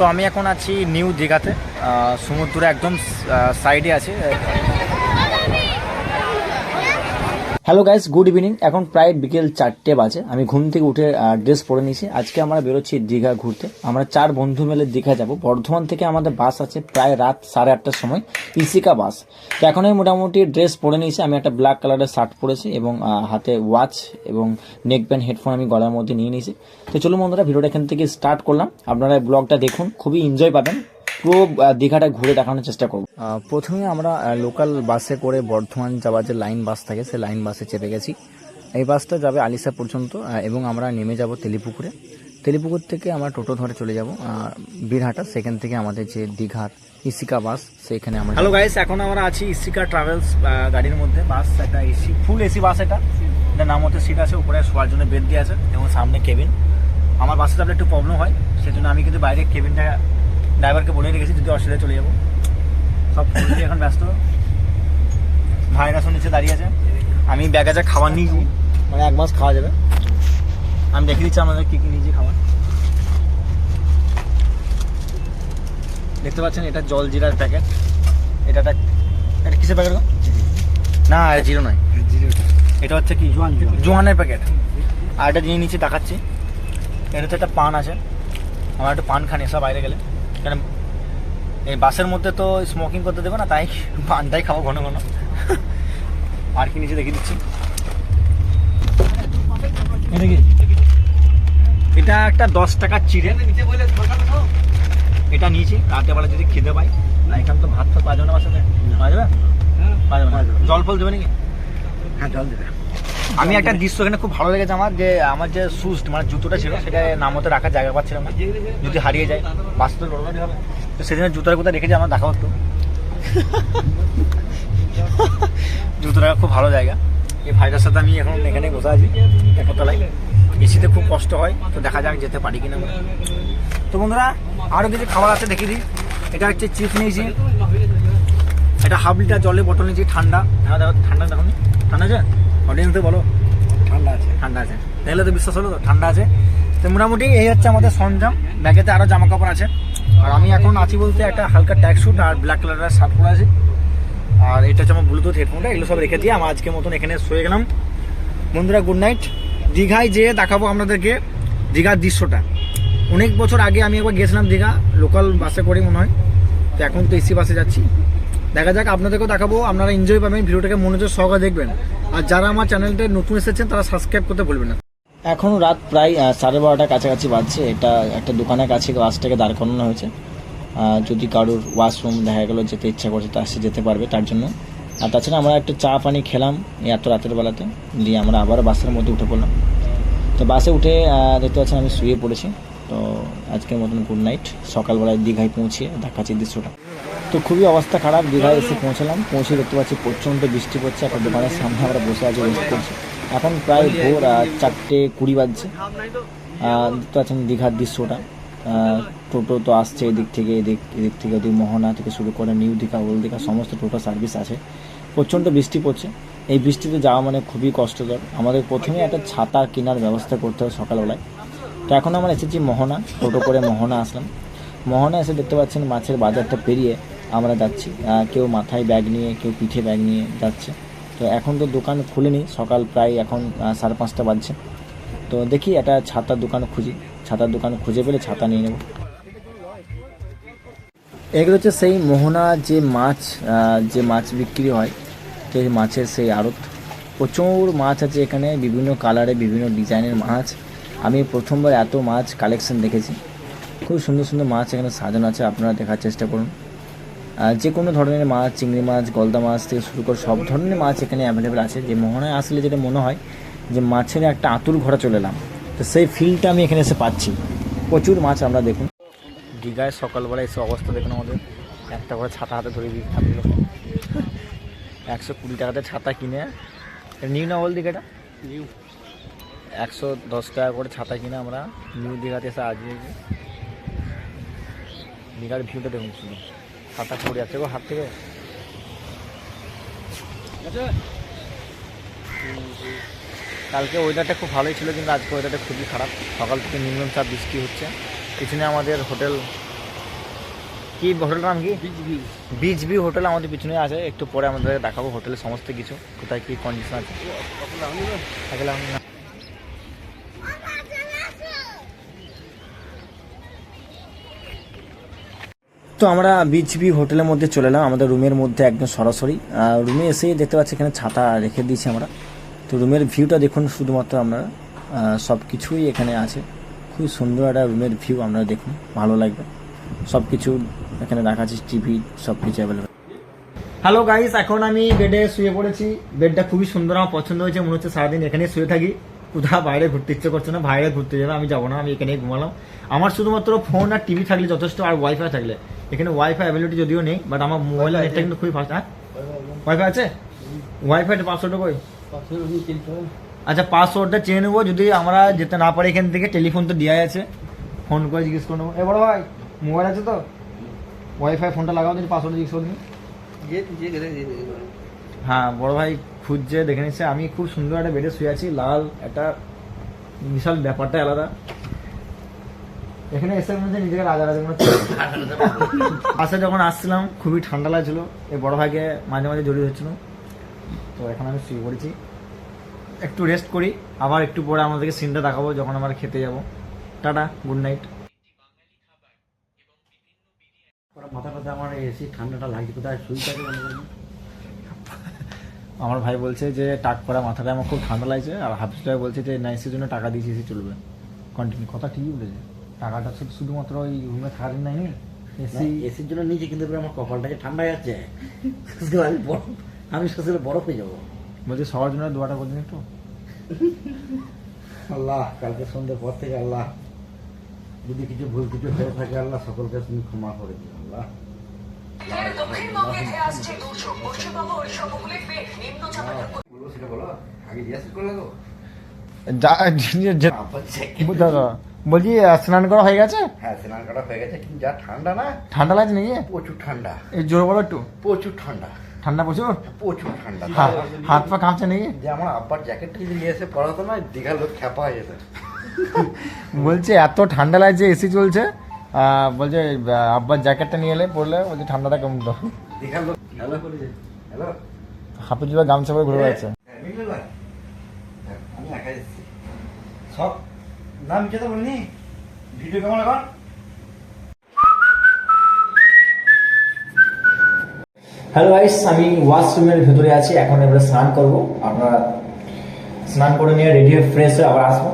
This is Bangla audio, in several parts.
তো আমি এখন আছি নিউ দীঘাতে সমুদ্র একদম সাইডে আছে। হ্যালো গাইস গুড ইভিনিং এখন প্রায় বিকেল চারটে বাজে। আমি ঘুম থেকে উঠে ড্রেস পরে নিয়েছি। আজকে আমরা বেরোচ্ছি দীঘা ঘুরতে। আমরা চার বন্ধু মিলে দীঘা যাব। বর্ধমান থেকে আমাদের বাস আছে প্রায় রাত সাড়ে আটটার সময় ইসিকা বাস। তো এখন আমি মোটামুটি ড্রেস পরে নিয়েছি। আমি একটা ব্ল্যাক কালারের শার্ট পরেছি এবং হাতে ওয়াচ এবং নেক ব্যান্ড হেডফোন আমি গলার মধ্যে নিয়ে নিয়েছি। তো চলুন বন্ধুরা, ভিডিওটা এখান থেকে স্টার্ট করলাম। আপনারা ব্লগটা দেখুন। খুবই এনজয় পাবেন। পুরো দীঘাটা ঘুরে দেখানোর চেষ্টা করব। প্রথমে আমরা লোকাল বাসে করে বর্ধমান যাওয়ার যে লাইন বাস থাকে সেই লাইন বাসে চেপে গেছি। এই বাসটা যাবে আলিশা পর্যন্ত এবং আমরা নেমে যাব তেলিপুকুরে। তেলিপুকুর থেকে আমরা টোটো ধরে চলে যাব বীরহাটা। সেখান থেকে আমাদের যে দীঘার ইসিকা বাস সেখানে আমরা হ্যালো গাইস এখন আমরা আছি ইসিকা ট্রাভেলস গাড়ির মধ্যে। বাস একটা এসি ফুল এসি বাস এটা। এটা নাম হচ্ছে সিট আছে উপরে শোয়ার জন্য বেড দিয়ে আছে এবং সামনে কেবিন আমার বাসে যাবে একটু প্রবলেম হয় সেজন্য আমি কিন্তু বাইরে কেবিনটা ড্রাইভারকে বলে রেখেছি যদি অসুবিধা চলে যাব। সব এখন ব্যস্ত। ভাইরা নিচে দাঁড়িয়ে আছে। আমি ব্যাগেজে খাবার নিয়েছি মানে এক মাস খাওয়া যাবে। আমি দেখে দিচ্ছি আমাদের কী কী নিয়েছি খাবার। দেখতে পাচ্ছেন এটা জল জিরার প্যাকেট। এটা একটা এটা কিসের প্যাকেট না এটা জিরো নয়। এটা হচ্ছে কি? জোয়ান জোয়ানের প্যাকেট। আর একটা জিনিস নিচে দেখাচ্ছি এটা হচ্ছে একটা পান আছে। আমার একটু পান খানি সব বাইরে গেলে। কারণ এই বাসের মধ্যে তো স্মোকিং করতে দেবে না তাই পানটাই খাব ঘন ঘন। আর কি নিচে দেখিয়ে দিচ্ছি। এটা একটা দশ টাকার চিড়ে। এটা নিয়েছি রাতে বেলা যদি খিদে পাই না এখান তো ভাত ফাত পাওয়া যাবে না বাসাতে? পাওয়া যাবে? পাওয়া যাবে। জল ফল দেবে নাকি? হ্যাঁ জল দেবে। আমি একটা দৃশ্য এখানে খুব ভালো লেগেছে আমার যে আমার যে শুজ মানে জুতোটা ছিল সেটা নামতে রাখার জায়গা পাচ্ছিলাম না। যদি হারিয়ে যায় বাস তো হবে। তো সেদিন জুতোর কোথায় রেখেছি আমার দেখাও একটু জুতোটা খুব ভালো জায়গা। এই ভাইটার সাথে আমি এখন এখানে বসে আছি একতলায়। এসিতে খুব কষ্ট হয় তো দেখা যাক যেতে পারি কিনা আমরা। তো বন্ধুরা আরও কিছু খাবার আছে দেখে দিই। এটা হচ্ছে চিপস নিয়েছি। এটা হাফ লিটার জলে বোতল নিয়েছি ঠান্ডা। ঠান্ডা দেখো? ঠান্ডা আছে? অডিয়েন্সে বলো, ঠান্ডা আছে। ঠান্ডা আছে। দেখলে তো বিশ্বাস হলো তো, ঠান্ডা আছে। তো মোটামুটি এই হচ্ছে আমাদের সরঞ্জাম। ব্যাগেতে আরও জামা কাপড় আছে। আর আমি এখন আছি বলতে একটা হালকা ট্যাগ স্যুট আর ব্ল্যাক কালারের শার্ট পরে আছি। আর এটা হচ্ছে আমার ব্লুটুথ হেডফোনটা এগুলো সব রেখে দিয়ে আমার আজকের মতন এখানে শুয়ে গেলাম। বন্ধুরা গুড নাইট দীঘায় যেয়ে দেখাবো আপনাদেরকে দীঘার দৃশ্যটা। অনেক বছর আগে আমি একবার গেছিলাম দীঘা লোকাল বাসে করে মনে হয়। তো এখন তো এসি বাসে যাচ্ছি। দেখা যাক আপনাদেরকেও দেখাবো, আপনারা এনজয় পাবেন, ভিডিওটাকে মনোযোগ সহকারে দেখবেন। আর যারা আমার চ্যানেলটা নতুন এসেছেন, তারা সাবস্ক্রাইব করতে ভুলবেন না। এখন রাত প্রায় সাড়ে বারোটার কাছাকাছি বাজছে। এটা একটা দোকানের কাছে বাসটাকে দাঁড় করানো হয়েছে। যদি কারোর ওয়াশরুম দেখা গেলো, যেতে ইচ্ছা করছে, তা সে যেতে পারবে তার জন্য। আর তাছাড়া আমরা একটু চা পানি খেলাম এত রাতের বেলাতে। দিয়ে আমরা আবার বাসের মধ্যে উঠে পড়লাম। তো বাসে উঠে দেখতে পাচ্ছেন আমি শুয়ে পড়েছি। তো আজকের মতন গুড নাইট সকালবেলায় দীঘায় পৌঁছে দেখাচ্ছি দৃশ্যটা। তো খুবই অবস্থা খারাপ, দীঘায় এসে পৌঁছলাম, পৌঁছে দেখতে পাচ্ছি প্রচণ্ড বৃষ্টি পড়ছে একটা দোকানের সামনে আমরা বসে আছি ওয়েট করছি। এখন প্রায় ভোর চারটে কুড়ি বাজছে। দেখতে পাচ্ছেন দীঘার দৃশ্যটা। টোটো তো আসছে এদিক থেকে, এদিক এদিক থেকে ওদিক মোহনা থেকে শুরু করে নিউ দীঘা, ওল্ড দীঘা, সমস্ত টোটো সার্ভিস আছে। প্রচণ্ড বৃষ্টি পড়ছে। এই বৃষ্টিতে যাওয়া মানে খুবই কষ্টকর। আমাদের প্রথমে একটা ছাতা কেনার ব্যবস্থা করতে হবে সকালবেলায়। তো এখন আমরা এসেছি মোহনা, টোটো করে মোহনা আসলাম। মোহনা এসে দেখতে পাচ্ছেন মাছের বাজারটা পেরিয়ে আমরা যাচ্ছি। কেউ মাথায় ব্যাগ নিয়ে, কেউ পিঠে ব্যাগ নিয়ে যাচ্ছে। তো এখন তো দোকান খুলেনি, সকাল প্রায় এখন সাড়ে পাঁচটা বাজছে। তো দেখি একটা ছাতার দোকান খুঁজি। ছাতার দোকান খুঁজে পেলে ছাতা নিয়ে নেব। এগুলো হচ্ছে সেই মোহনা যে মাছ যে মাছ বিক্রি হয়, সেই মাছের সেই আড়ত। প্রচুর মাছ আছে এখানে, বিভিন্ন কালারে বিভিন্ন ডিজাইনের মাছ। আমি প্রথমবার এত মাছ কালেকশন দেখেছি। খুব সুন্দর সুন্দর মাছ এখানে সাজানো আছে, আপনারা দেখার চেষ্টা করুন। যে কোনো ধরনের মাছ চিংড়ি মাছ গলদা মাছ থেকে শুরু করে সব ধরনের মাছ এখানে অ্যাভেলেবেল আছে। যে মোহনায় আসলে যেটা মনে হয় যে মাছের একটা আতুর ঘোরা চলে এলাম। তো সেই ফিলটা আমি এখানে এসে পাচ্ছি। প্রচুর মাছ আমরা দেখুন। দীঘায় সকালবেলা এসে অবস্থা দেখুন আমাদের। একটা করে ছাতা হাতে ধরে দিই থাকল একশো কুড়ি টাকাতে ছাতা কিনে। নিউ না ওল্ড দীঘাটা? নিউ। একশো দশ টাকা করে ছাতা কিনে আমরা নিউ দীঘাতে এসে আজিয়ে দীঘার ভিউটা দেখুন শুধু। ছাতা পড়ে যাচ্ছে গো হাত থেকে। কালকে ওয়েদারটা খুব ভালোই ছিল কিন্তু আজকে ওয়েদারটা খুবই খারাপ। সকাল থেকে নিম্ন চাপ বৃষ্টি হচ্ছে। পিছনে আমাদের হোটেল কি হোটেলটার নাম কি? বিচ বি হোটেল আমাদের পিছনে আছে। একটু পরে আমাদের দেখাবো হোটেলের সমস্ত কিছু কোথায় কি কন্ডিশন আছে থাকলে আমি না- তো আমরা বিচবি হোটেলের মধ্যে চলে এলাম, আমাদের রুমের মধ্যে একদম সরাসরি। রুমে এসেই দেখতে পাচ্ছি এখানে ছাতা রেখে দিয়েছি আমরা। তো রুমের ভিউটা দেখুন শুধুমাত্র আপনারা সব কিছুই এখানে আছে। খুব সুন্দর একটা রুমের ভিউ আপনারা দেখুন, ভালো লাগবে। সব কিছু এখানে রাখা আছে টিভি সব কিছু অ্যাভেলেবেল হ্যালো গাইস এখন আমি বেডে শুয়ে পড়েছি। বেডটা খুবই সুন্দর, আমার পছন্দ হয়েছে, মনে হচ্ছে সারাদিন এখানে শুয়ে থাকি। কোথাও বাইরে ঘুরতে ইচ্ছে করছে না বাইরে ঘুরতে যাবে আমি যাব না আমি এখানেই ঘুমালাম। আমার শুধুমাত্র ফোন আর টিভি থাকলে যথেষ্ট আর ওয়াইফাই থাকলে। এখানে ওয়াইফাই অ্যাভেলেবিলিটি যদিও নেই বাট আমার মোবাইল নেটটা কিন্তু খুবই ফাস্ট হ্যাঁ? ওয়াইফাই আছে? ওয়াইফাইটা পাসওয়ার্ডটা কই? আচ্ছা পাসওয়ার্ডটা চেয়ে নেব যদি আমরা যেতে না পারি এখান থেকে টেলিফোন তো দেওয়াই আছে। ফোন করে জিজ্ঞেস করে নেব। এ বড় ভাই মোবাইল আছে তো? ওয়াইফাই ফোনটা লাগাও যদি পাসওয়ার্ড জিজ্ঞেস করে দিন হ্যাঁ বড় ভাই খুঁজছে, দেখে নিচ্ছে। আমি খুব সুন্দর একটা বেডে শুয়ে আছি, লাল একটা বিশাল ব্যাপারটা আলাদা। এখানে এসে হচ্ছে নিজেকে রাজা রাজা মনে হচ্ছে। যখন আসছিলাম, খুবই ঠান্ডা লাগছিল। এই বড় ভাইকে মাঝে মাঝে জড়িয়ে হচ্ছিল তো এখন আমি শুয়ে পড়েছি। একটু রেস্ট করি, আবার একটু পরে আমাদেরকে সিনটা দেখাবো, যখন আমরা খেতে যাব। টাটা গুড নাইট মাথা ব্যথা আমার এসি ঠান্ডাটা লাগছে, কোথায় মনে করি আমার ভাই বলছে যে টাক করা মাথাটা আমার খুব ঠান্ডা লাগছে আর হাফিজ ভাই বলছে যে নাইসের জন্য টাকা দিয়েছি এসে চলবে। কন্টিনিউ কথা ঠিকই বলেছে। টাকাটা শুধু শুধুমাত্র ওই রুমে থাকার নেয়নি এসি এসির জন্য নিচে কিন্তু আমার কপালটাকে ঠান্ডা যাচ্ছে আমি বরফ আমি বরফ হয়ে যাব। বলছে সবার জন্য দোয়াটা করদিন একটু। আল্লাহ কালকে সন্ধ্যের পর থেকে আল্লাহ যদি কিছু ভুল কিছু হয়ে থাকে আল্লাহ সকলকে তুমি ক্ষমা করে দিও আল্লাহ। দক্ষিণবঙ্গে আসছে দুর্যোগ পশ্চিমবঙ্গ নিম্নচাপের বলছি স্নান করা হয়ে গেছে? হ্যাঁ স্নান করা হয়ে গেছে কিন্তু যা ঠান্ডা না ঠান্ডা লাগছে নাকি? প্রচুর ঠান্ডা। এই জোর বলো একটু। প্রচুর ঠান্ডা। ঠান্ডা প্রচুর? প্রচুর ঠান্ডা। হাত পা কাঁপছে নাকি? যে আমার আব্বার জ্যাকেটটা যদি এসে পড়াতো না দীঘার লোক খ্যাপা হয়ে যেত। বলছে এত ঠান্ডা লাগছে এসি চলছে। বলছে আব্বার জ্যাকেটটা নিয়ে এলে পড়লে বলছে ঠান্ডাটা কমতো দীঘার লোক হ্যালো হ্যালো হাফিজ ভাই গামছা পরে ঘুরে বেড়াচ্ছে। আমি একাই এসেছি সব নাম যেতে বলিনি ভিডিও কেমন এখন? হ্যালো গাইস আমি ওয়াশরুমের ভেতরে আছি এখন এবারে স্নান করব। আপনারা স্নান করে নিয়ে রেডি হয়ে ফ্রেশ হয়ে আবার আসব।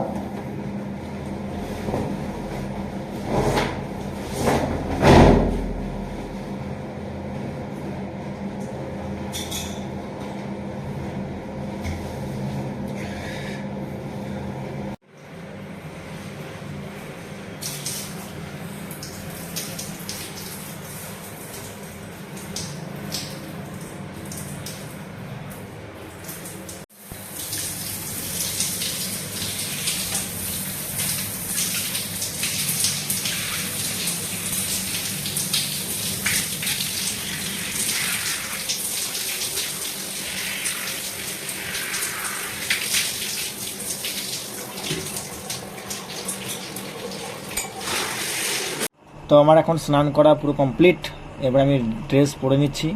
আমার এখন স্নান করা পুরো কমপ্লিট এবার আমি ড্রেস পরে নিচ্ছি।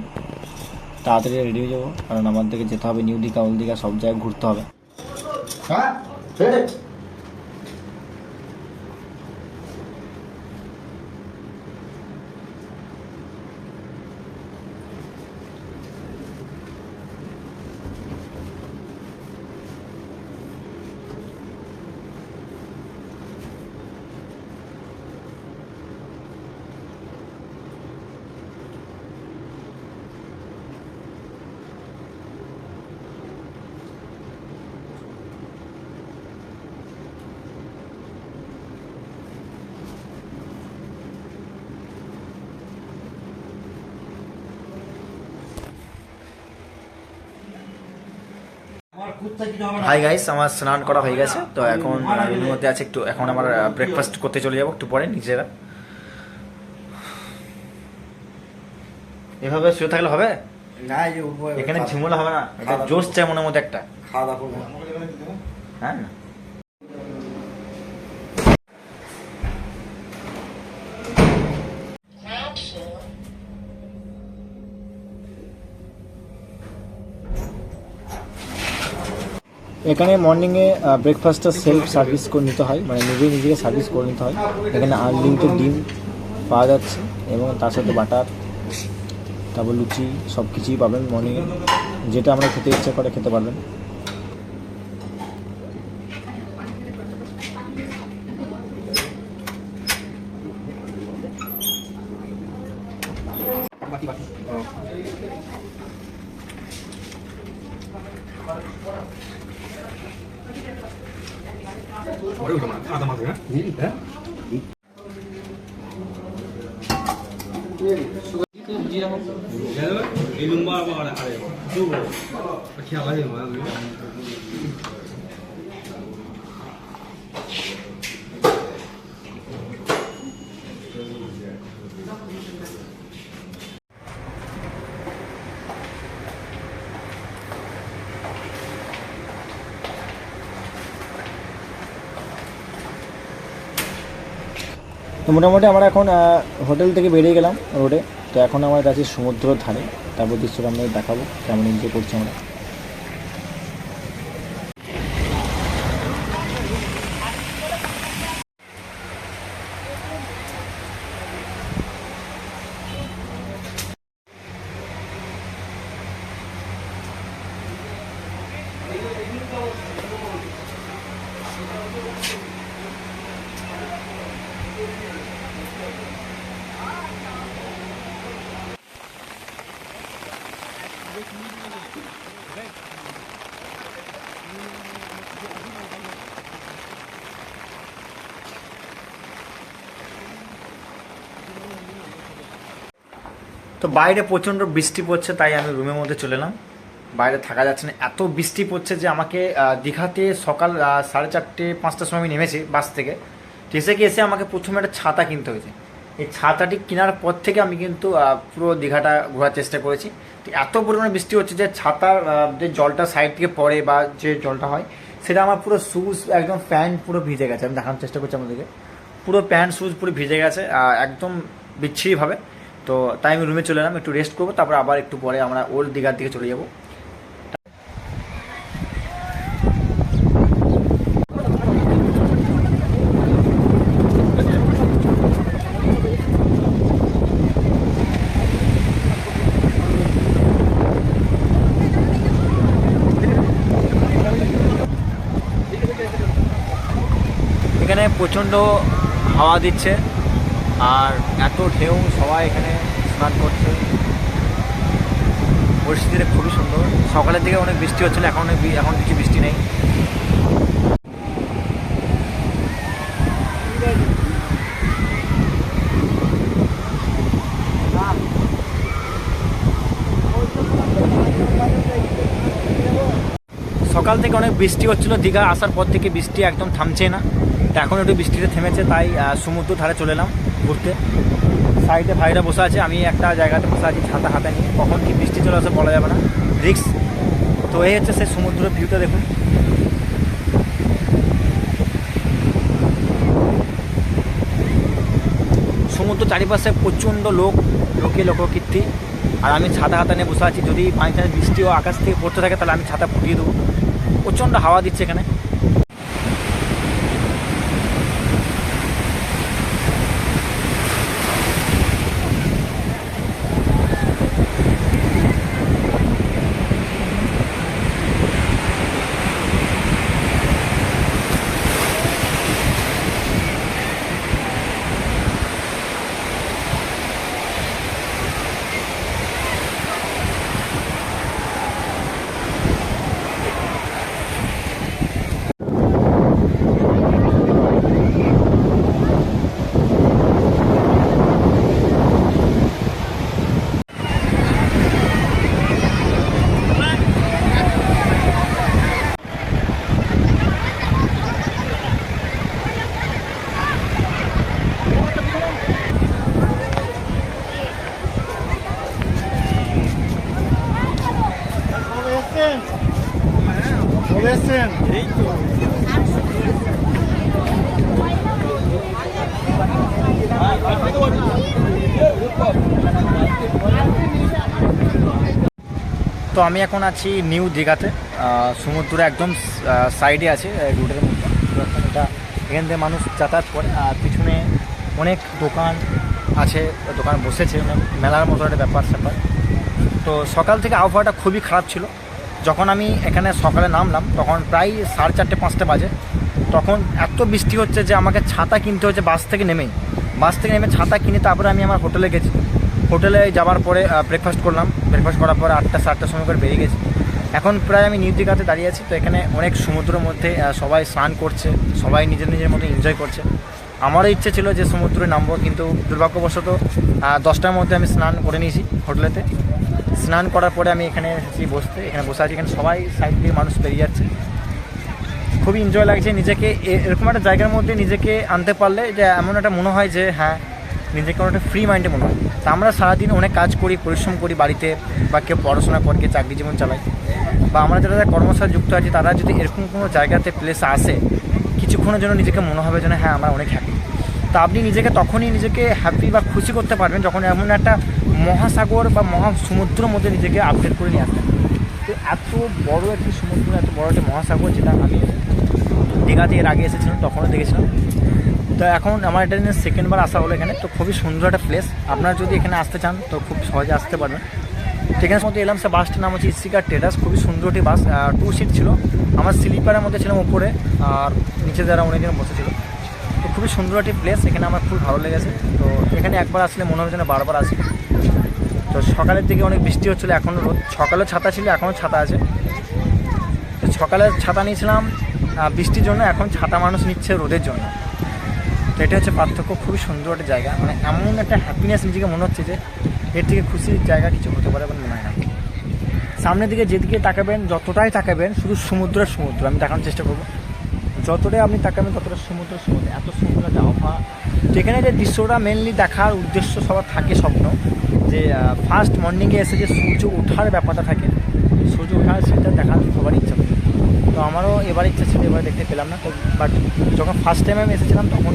তাড়াতাড়ি রেডি হয়ে যাব। কারণ আমাদেরকে যেতে হবে, নিউ দীঘা ওল দীঘা, সব জায়গায় ঘুরতে হবে। হ্যাঁ হাই গাইস আমার স্নান করা হয়ে গেছে। তো এখন রুমের মধ্যে আছে একটু এখন আমার ব্রেকফাস্ট করতে চলে যাব একটু পরে নিজেরা। এভাবে শুয়ে থাকলে হবে? না এই যে এখানে ঝিমুলে হবে না। এটা জোশ চাই মনের মধ্যে একটা। খাওয়া দাওয়া হ্যাঁ এখানে মর্নিংয়ে ব্রেকফাস্টটা সেলফ সার্ভিস করে নিতে হয়। মানে নিজে নিজেকে সার্ভিস করে নিতে হয়। এখানে আনলিমিটেড ডিম পাওয়া যাচ্ছে এবং তার সাথে বাটার তারপর লুচি সব কিছুই পাবেন মর্নিংয়ে যেটা আমরা খেতে ইচ্ছা করে খেতে পারবেন। 어려운 게 많다 하다마다 일인데? 얘는 이놈 말고 하래 하래 두고 이렇게 하가지고 말고 মোটামুটি আমরা এখন হোটেল থেকে বেরিয়ে গেলাম রোডে তো এখন আমার কাছে সমুদ্র ধারে তারপর দৃশ্যটা আমরা দেখাবো, কেমন এনজয় করছি আমরা। তো বাইরে প্রচণ্ড বৃষ্টি পড়ছে, তাই আমি রুমের মধ্যে চলে এলাম। বাইরে থাকা যাচ্ছে না। এত বৃষ্টি পড়ছে যে আমাকে দীঘাতে সকাল সাড়ে চারটে, পাঁচটার সময় আমি নেমেছি বাস থেকে। এসে কি এসে আমাকে প্রথমে একটা ছাতা কিনতে হয়েছে। এই ছাতাটি কেনার পর থেকে আমি কিন্তু পুরো দীঘাটা ঘোরার চেষ্টা করেছি। তো এত পরিমাণে বৃষ্টি হচ্ছে যে ছাতার যে জলটা সাইড থেকে পড়ে বা যে জলটা হয়, সেটা আমার পুরো শুজ একদম প্যান্ট পুরো ভিজে গেছে। আমি দেখানোর চেষ্টা করছি আমাদেরকে পুরো প্যান্ট শুজ পুরো ভিজে গেছে একদম বিচ্ছিরিভাবে। তো তাই আমি রুমে চলে এলাম, একটু রেস্ট করব, তারপর আবার একটু পরে আমরা ওল্ড দীঘার দিকে চলে যাব। এখানে প্রচণ্ড হাওয়া দিচ্ছে। আর এত ঢেউ, সবাই এখানে স্নান করছে। পরিস্থিতিটা খুবই সুন্দর। সকালের দিকে অনেক বৃষ্টি হচ্ছিল, এখন অনেক এখন কিছু বৃষ্টি নেই। সকাল থেকে অনেক বৃষ্টি হচ্ছিল, দীঘা আসার পর থেকে বৃষ্টি একদম থামছে না। তো এখন একটু বৃষ্টিটা থেমেছে, তাই সমুদ্র ধারে চলে এলাম। ঘুরতে। সাইডে ভাইরা বসে আছে, আমি একটা জায়গাতে বসে আছি ছাতা হাতে নিয়ে। কখন কি বৃষ্টি চলে আসে বলা যাবে না। রিক্স তো এই হচ্ছে সেই সমুদ্রের ভিউটা দেখুন। সমুদ্র চারিপাশে প্রচণ্ড লোক, লোকে লোককীর্তি। আর আমি ছাতা হাতা নিয়ে বসে আছি। যদি টানি বৃষ্টি ও আকাশ থেকে পড়তে থাকে, তাহলে আমি ছাতা ফুটিয়ে দেবো। প্রচণ্ড হাওয়া দিচ্ছে এখানে। তো আমি এখন আছি নিউ দীঘাতে। সমুদ্র একদম সাইডে আছে রোডের মধ্যে। এটা এখান থেকে মানুষ যাতায়াত করে, আর পিছনে অনেক দোকান আছে, দোকান বসেছে অনেক মেলার মতো একটা ব্যাপার, স্যাপার। তো সকাল থেকে আবহাওয়াটা খুবই খারাপ ছিল। যখন আমি এখানে সকালে নামলাম, তখন প্রায় সাড়ে চারটে, পাঁচটা বাজে। তখন এত বৃষ্টি হচ্ছে যে আমাকে ছাতা কিনতে হচ্ছে বাস থেকে নেমেই। বাস থেকে নেমে ছাতা কিনে তারপরে আমি আমার হোটেলে গেছি। হোটেলে যাওয়ার পরে ব্রেকফাস্ট করলাম। ব্রেকফাস্ট করার পরে আটটা, সাতটার সময় করে বেরিয়ে গেছি। এখন প্রায় আমি নিউ দীঘাতে দাঁড়িয়ে আছি, তো এখানে অনেক সমুদ্রের মধ্যে সবাই স্নান করছে, সবাই নিজের নিজের মতো এনজয় করছে। আমারও ইচ্ছে ছিল যে সমুদ্রে নামবো, কিন্তু দুর্ভাগ্যবশত দশটার মধ্যে আমি স্নান করে নিয়েছি হোটেলেতে। স্নান করার পরে আমি এখানে এসেছি বসতে, এখানে বসে আছি, এখানে সবাই সাইড দিয়ে মানুষ বেরিয়ে যাচ্ছে। খুবই এনজয় লাগছে নিজেকে এরকম একটা জায়গার মধ্যে নিজেকে আনতে পারলে যে এমন একটা মনে হয় যে হ্যাঁ নিজেকে একটা ফ্রি মাইন্ডে মনে হয়। তা আমরা সারাদিন অনেক কাজ করি, পরিশ্রম করি বাড়িতে বা কেউ পড়াশোনা করে, কেউ চাকরি জীবন চালাই বা আমরা যারা সাথে যুক্ত আছি, তারা যদি এরকম কোনো জায়গাতে প্লেসে আসে, কিছুক্ষণের জন্য নিজেকে মনে হবে যেন হ্যাঁ আমরা অনেক হ্যাপি তা আপনি নিজেকে তখনই নিজেকে হ্যাপি বা খুশি করতে পারবেন যখন এমন একটা মহাসাগর বা মহা সমুদ্রের মধ্যে নিজেকে আপডেট করে নিয়ে আসবেন। তো এত বড় একটি সমুদ্র, এত বড় একটি মহাসাগর, যেটা আমি দীঘাতে এর আগে এসেছিলাম, তখনও দেখেছিলাম। তো এখন আমার এটা নিয়ে সেকেন্ডবার আসা হলো এখানে, তো খুবই সুন্দর একটা প্লেস আপনারা যদি এখানে আসতে চান, তো খুব সহজে আসতে পারবেন। তো এখানে মধ্যে এলাম সে বাসটির নাম হচ্ছে ইসিকার টেরাস খুবই সুন্দর একটি বাস টু সিট ছিল। আমার স্লিপারের মধ্যে ছিলাম উপরে, আর নিচে যারা অনেকজন বসেছিল। তো খুবই সুন্দর একটি প্লেস এখানে আমার খুব ভালো লেগেছে। তো এখানে একবার আসলে মনে হবে যেন বারবার আসি। তো সকালের দিকে অনেক বৃষ্টি হচ্ছিল এখনও রোদ। সকালেও ছাতা ছিল এখনও ছাতা আছে। তো সকালে ছাতা নিয়েছিলাম বৃষ্টির জন্য, এখন ছাতা মানুষ নিচ্ছে রোদের জন্য। তো এটা হচ্ছে পার্থক্য, খুবই সুন্দর একটা জায়গা। মানে এমন একটা হ্যাপিনেস নিজেকে মনে হচ্ছে যে, এর থেকে খুশির জায়গা কিছু হতে পারে মনে হয় না। সামনের দিকে যেদিকে তাকাবেন, যতটাই তাকাবেন, শুধু সমুদ্রের সমুদ্র, আমি দেখানোর চেষ্টা করব। যতটাই আপনি তাকাবেন, ততটা সমুদ্র সমুদ্র, এত সুন্দর একটা আবহাওয়া। তো এখানে যে দৃশ্যটা মেনলি দেখার উদ্দেশ্য সবার থাকে স্বপ্ন, যে ফার্স্ট মর্নিংয়ে এসে যে সূর্য ওঠার ব্যাপারটা থাকে, সূর্য ওঠার সেটা দেখার সবার ইচ্ছা তো আমারও এবার ইচ্ছা ছিল, এবার দেখতে পেলাম না, তো বাট যখন ফার্স্ট টাইম আমি এসেছিলাম তখন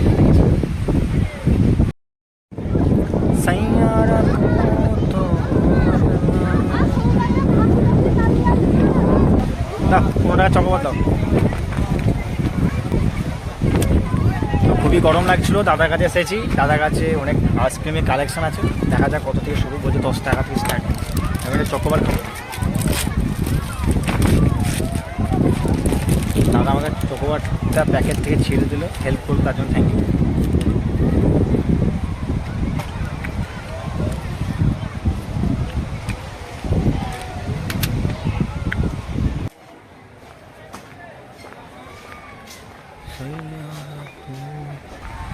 পনেরো টাকা খুবই গরম লাগছিল, দাদার কাছে এসেছি। দাদার কাছে অনেক আইসক্রিমের কালেকশন আছে। দেখা যাক কত থেকে শুরু, বলছে দশ টাকা, তিরিশ টাকা। আমি চকোবার খাব। আমাকে চকোবারটা প্যাকেট থেকে ছিঁড়ে দিল। হেল্পফুল তার জন্য থ্যাংক ইউ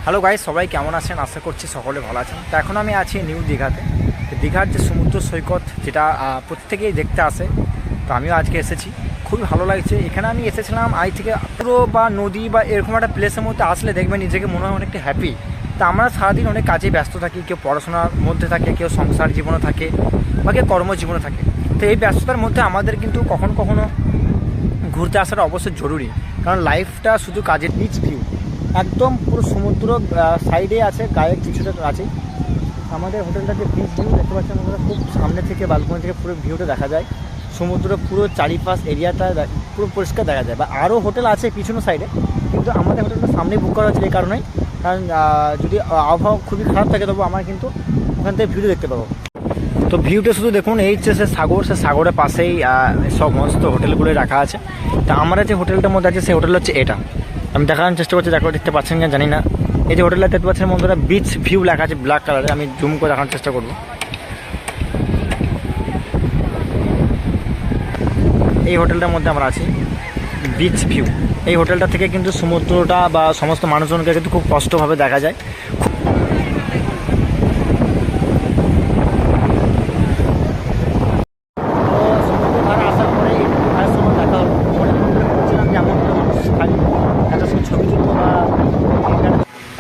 হ্যালো গাইজ সবাই কেমন আছেন? আশা করছি সকলে ভালো আছেন। তো এখন আমি আছি নিউ দীঘাতে। দীঘার যে সমুদ্র সৈকত, যেটা প্রত্যেকেই দেখতে আসে। তো আমিও আজকে এসেছি। খুবই ভালো লাগছে। এখানে আমি এসেছিলাম আই থেকে পুরো বা নদী বা এরকম একটা প্লেসের মধ্যে আসলে দেখবেন নিজেকে মনে হয় অনেকটা হ্যাপি তা আমরা সারাদিন অনেক কাজে ব্যস্ত থাকি, কেউ পড়াশোনার মধ্যে থাকে, কেউ সংসার জীবনে থাকে বা কেউ কর্মজীবনে থাকে। তো এই ব্যস্ততার মধ্যে আমাদের কিন্তু কখনো কখনো ঘুরতে আসাটা অবশ্যই জরুরি। কারণ লাইফটা শুধু কাজের বিচ ভিউ একদম পুরো সমুদ্র সাইডে আছে, গায়ে কিছুটা আছে আমাদের হোটেলটা যে বিচ ভিউ দেখতে পাচ্ছেন, আমরা খুব সামনে থেকে বালকনি থেকে পুরো ভিউটা দেখা যায়। সমুদ্র পুরো চারিপাশ এরিয়াটা পুরো পরিষ্কার দেখা যায়। বা আরও হোটেল আছে পিছনের সাইডে কিন্তু আমাদের হোটেলটা সামনেই বুক করা হচ্ছে এই কারণেই। কারণ যদি আবহাওয়া খুবই খারাপ থাকে, তবু আমরা কিন্তু ওখান থেকে ভিডিও দেখতে পাবো। তো ভিউটা শুধু দেখুন, এই হচ্ছে সে সাগর, সে সাগরের পাশেই সমস্ত হোটেলগুলো রাখা আছে। তা আমরা যে হোটেলটার মধ্যে আছে, সেই হোটেল হচ্ছে এটা। আমি দেখানোর চেষ্টা করছি, দেখো, দেখতে পাচ্ছেন কিনা জানি না। এই যে হোটেলটা দেখতে পাচ্ছেন বন্ধুরা বিচ ভিউ লেখা আছে ব্ল্যাক কালারে আমি জুম করে দেখানোর চেষ্টা করব। এই হোটেলটার মধ্যে আমরা আছি বিচ ভিউ এই হোটেলটা থেকে কিন্তু সমুদ্রটা বা সমস্ত মানুষজনকে কিন্তু খুব কষ্টভাবে দেখা যায়।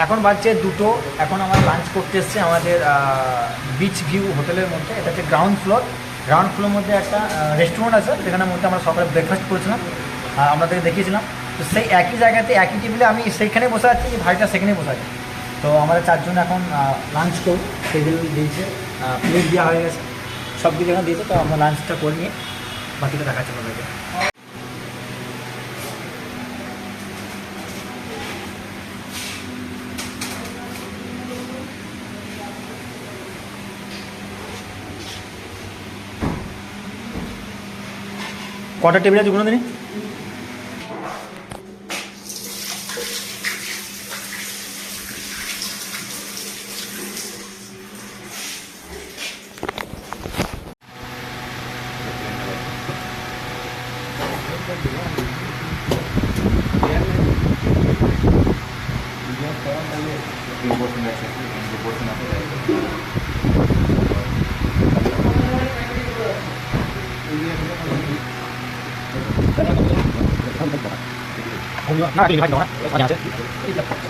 এখন বাজছে দুটো, এখন আমার লাঞ্চ করতে এসেছি আমাদের বিচ ভিউ হোটেলের মধ্যে। এটা হচ্ছে গ্রাউন্ড ফ্লোর গ্রাউন্ড ফ্লোর মধ্যে একটা রেস্টুরেন্ট আছে যেখানের মধ্যে আমরা সকালে ব্রেকফাস্ট করেছিলাম, আর আমরা তাকে দেখিয়েছিলাম। তো সেই একই জায়গাতে, একই টেবিলে আমি সেইখানে বসে আছি ভাইটা সেখানে বসে আছে। তো আমরা চারজন এখন লাঞ্চ করব। টেবিল দিয়েছে প্লেট দেওয়া হয়ে গেছে। সব কিছু এখানে দিয়েছে, তো আমরা লাঞ্চটা করে নিয়ে বাকিটা দেখাচ্ছি আপনাদেরকে। কটা টেবিল আছে কোনো দিনই না ঠিক আছে না আছে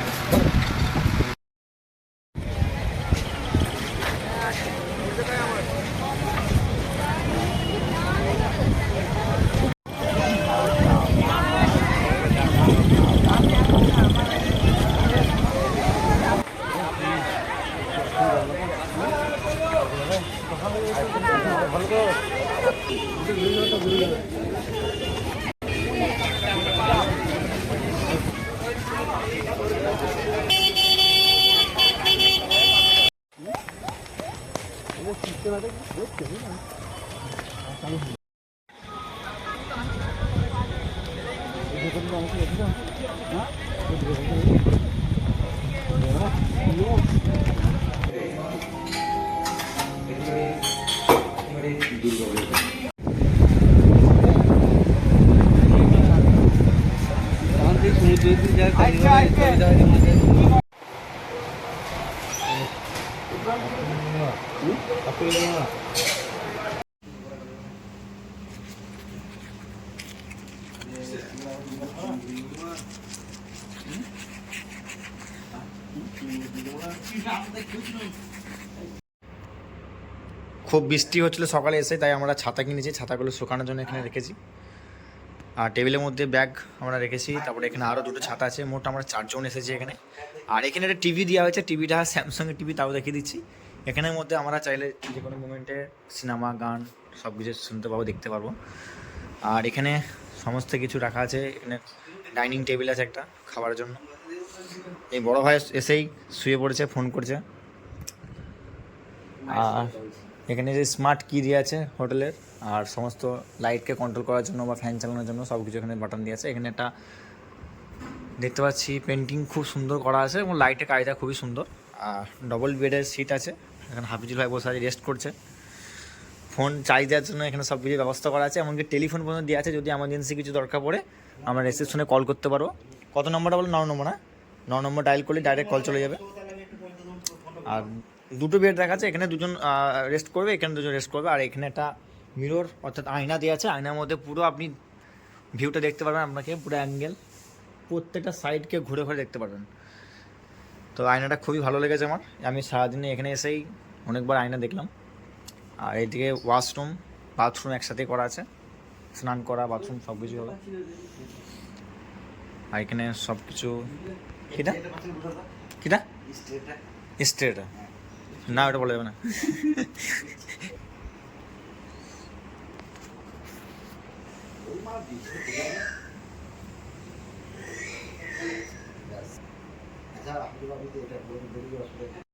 খুব বৃষ্টি হচ্ছিল সকালে এসে তাই আমরা ছাতা কিনেছি ছাতাগুলো শুকানোর জন্য এখানে রেখেছি। আর টেবিলের মধ্যে ব্যাগ আমরা রেখেছি, তারপরে এখানে আরও দুটো ছাতা আছে, মোট আমরা চারজন এসেছি এখানে। আর এখানে একটা টিভি দেওয়া হয়েছে টিভিটা স্যামসাংয়ের টিভি তাও দেখিয়ে দিচ্ছি। এখানের মধ্যে আমরা চাইলে যে কোনো মুমেন্টে সিনেমা গান সব কিছু শুনতে পাবো, দেখতে পারব। আর এখানে সমস্ত কিছু রাখা আছে, এখানে ডাইনিং টেবিল আছে একটা খাবারের জন্য। এই বড় ভাই এসেই শুয়ে পড়েছে ফোন করছে। আর এখানে যে স্মার্ট কি দিয়ে আছে হোটেলের আর সমস্ত লাইটকে কন্ট্রোল করার জন্য বা ফ্যান চালানোর জন্য সব কিছু এখানে বাটন দিয়ে আছে। এখানে একটা দেখতে পাচ্ছি পেন্টিং খুব সুন্দর করা আছে এবং লাইটের কায়দা খুবই সুন্দর। আর ডবল বেডের সিট আছে। এখানে হাফিজুল ভাই বসে আছে রেস্ট করছে। ফোন চার্জ দেওয়ার জন্য এখানে সব কিছু ব্যবস্থা করা আছে এমনকি টেলিফোন পর্যন্ত দেওয়া আছে। যদি এমার্জেন্সি কিছু দরকার পড়ে, আমরা রিসেপশনে কল করতে পারব। কত নম্বরটা বলো? ন নম্বর না ন নম্বর ডায়াল করলে ডাইরেক্ট কল চলে যাবে। আর দুটো বেড রাখা আছে এখানে দুজন রেস্ট করবে, এখানে দুজন রেস্ট করবে। আর এখানে একটা মিরর অর্থাৎ আয়না দেওয়া আছে আয়নার মধ্যে পুরো আপনি ভিউটা দেখতে পারবেন আপনাকে পুরো অ্যাঙ্গেল প্রত্যেকটা সাইডকে ঘুরে ঘুরে দেখতে পারবেন। তো আয়নাটা খুবই ভালো লেগেছে আমার। আমি সারাদিনে এখানে এসেই অনেকবার আয়না দেখলাম। আর এদিকে ওয়াশরুম বাথরুম একসাথে করা আছে। স্নান করা বাথরুম সব কিছু হবে। আর এখানে সব কিছু কিটা? কিটা স্ট্রেটা না ওটা বলা যাবে না। আচ্ছা আপনি এটা বলে দিলে